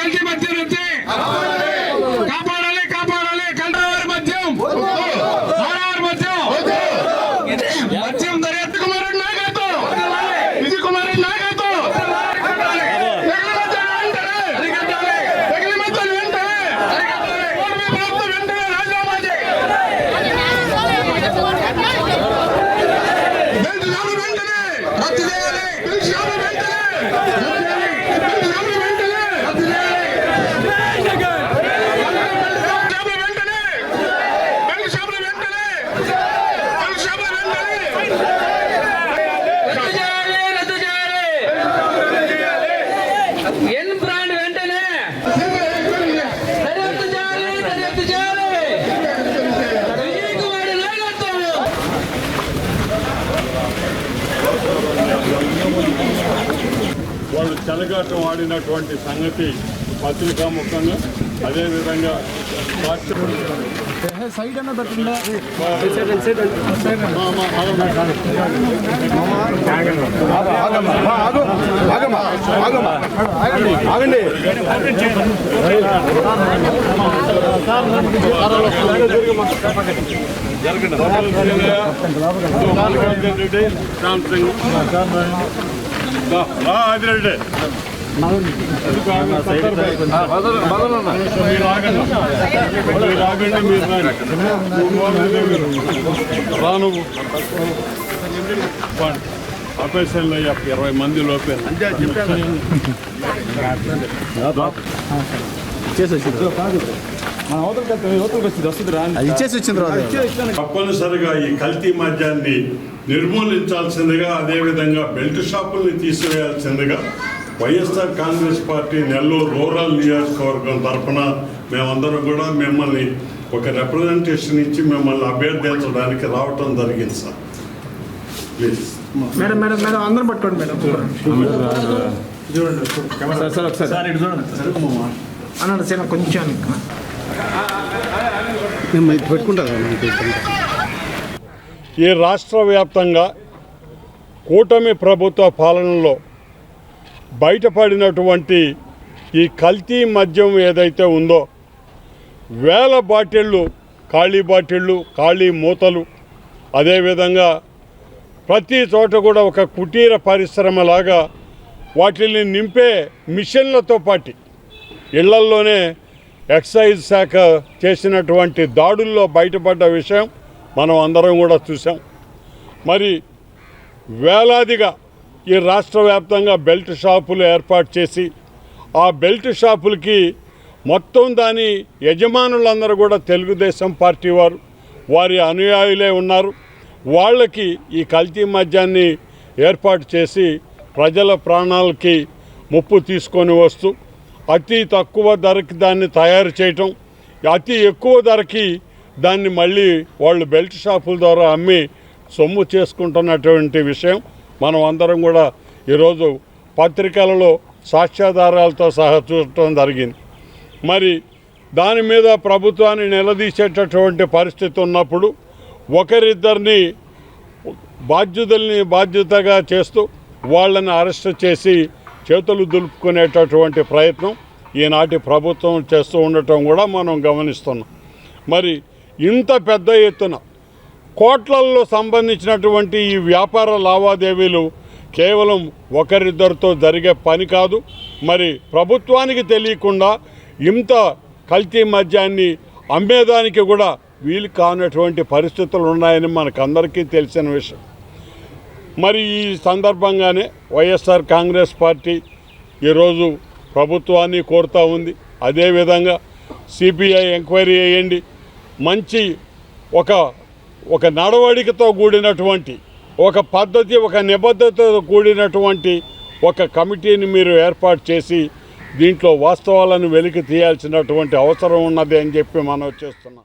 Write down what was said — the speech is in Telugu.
కలిసి మద్యం నుంచి చెలగాటం ఆడినటువంటి సంగతి పత్రికా ముఖంగా అదేవిధంగా రాష్ట్ర- మా- మా- రెడ్డి శ్యామ్ సింగ్ దా, రా, ఆదిరెడ్డి అది కాదు, సత్తర్ భాయ్. మీరు మంది లోపే తప్పనిసరిగా ఈ కల్తీ మద్యాన్ని నిర్మూలించాల్సిందిగా అదేవిధంగా బెల్ట్ షాపుల్ని తీసివేయాల్సిందిగా వైఎస్ఆర్ కాంగ్రెస్ పార్టీ నెల్లూరు రూరల్ నియోజకవర్గం తరఫున మేమందరం కూడా మిమ్మల్ని ఒక రిప్రజెంటేషన్ ఇచ్చి మిమ్మల్ని అభ్యర్థించడానికి రావటం జరిగింది sir. Please madam madam madam అందరం పట్టుకోండి మేడం. అన్నాడు సార్ కొంచెం ఈ రాష్ట్ర వ్యాప్తంగా కూటమి ప్రభుత్వ పాలనలో బయటపడినటువంటి ఈ కల్తీ మద్యం ఏదైతే ఉందో వేల బాటిళ్ళు ఖాళీ బాటిళ్ళు ఖాళీ మూతలు అదేవిధంగా ప్రతి చోట కూడా ఒక కుటీర పరిశ్రమలాగా వాటిని నింపే మిషన్లతో పాటు ఇళ్ళల్లోనే ఎక్సైజ్ శాఖ చేసినటువంటి దాడుల్లో బయటపడ్డ విషయం మనం అందరం కూడా చూసాం మరి వేలాదిగా ఈ రాష్ట్ర వ్యాప్తంగా బెల్ట్ షాపులు ఏర్పాటు చేసి ఆ బెల్ట్ షాపులకి మొత్తం దాని యజమానులందరూ కూడా తెలుగుదేశం పార్టీ వారు వారి అనుయాయులే ఉన్నారు. వాళ్ళకి ఈ కల్తీ మద్యాన్ని ఏర్పాటు చేసి ప్రజల ప్రాణాలకి ముప్పు తీసుకొని వస్తూ అతి తక్కువ ధరకి దాన్ని తయారు చేయటం అతి ఎక్కువ ధరకి దాన్ని మళ్ళీ వాళ్ళు బెల్ట్ షాపుల ద్వారా అమ్మి సొమ్ము చేసుకుంటున్నటువంటి విషయం మనం అందరం కూడా ఈరోజు పత్రికలలో సాక్ష్యాధారాలతో సహా చూడటం జరిగింది. మరి దాని మీద ప్రభుత్వాన్ని నిలదీసేటటువంటి పరిస్థితి ఉన్నప్పుడు ఒకరిద్దరిని బాధ్యుతుల్ని బాధ్యతగా చేస్తూ వాళ్ళని అరెస్ట్ చేసి చేతులు దులుపుకునేటటువంటి ప్రయత్నం ఈనాటి ప్రభుత్వం చేస్తూ ఉండటం కూడా మనం గమనిస్తున్నాం. మరి ఇంత పెద్ద ఎత్తున కోట్లల్లో సంబంధించినటువంటి ఈ వ్యాపార లావాదేవీలు కేవలం ఒకరిద్దరితో జరిగే పని కాదు. మరి ప్రభుత్వానికి తెలియకుండా ఇంత కల్తీ మద్యాన్ని అమ్మేదానికి కూడా వీలు కానటువంటి పరిస్థితులు ఉన్నాయని మనకందరికీ తెలిసిన విషయం. మరి ఈ సందర్భంగానే వైఎస్ఆర్ కాంగ్రెస్ పార్టీ ఈరోజు ప్రభుత్వాన్ని కోరుతూ ఉంది. అదేవిధంగా సిబిఐ ఎంక్వైరీ చేయండి. మంచి ఒక ఒక నడవడికతో కూడినటువంటి ఒక పద్ధతి ఒక నిబద్ధతతో కూడినటువంటి ఒక కమిటీని మీరు ఏర్పాటు చేసి దీంట్లో వాస్తవాలను వెలికి తీయాల్సినటువంటి అవసరం ఉన్నది అని చెప్పి మనం చేస్తున్నాం.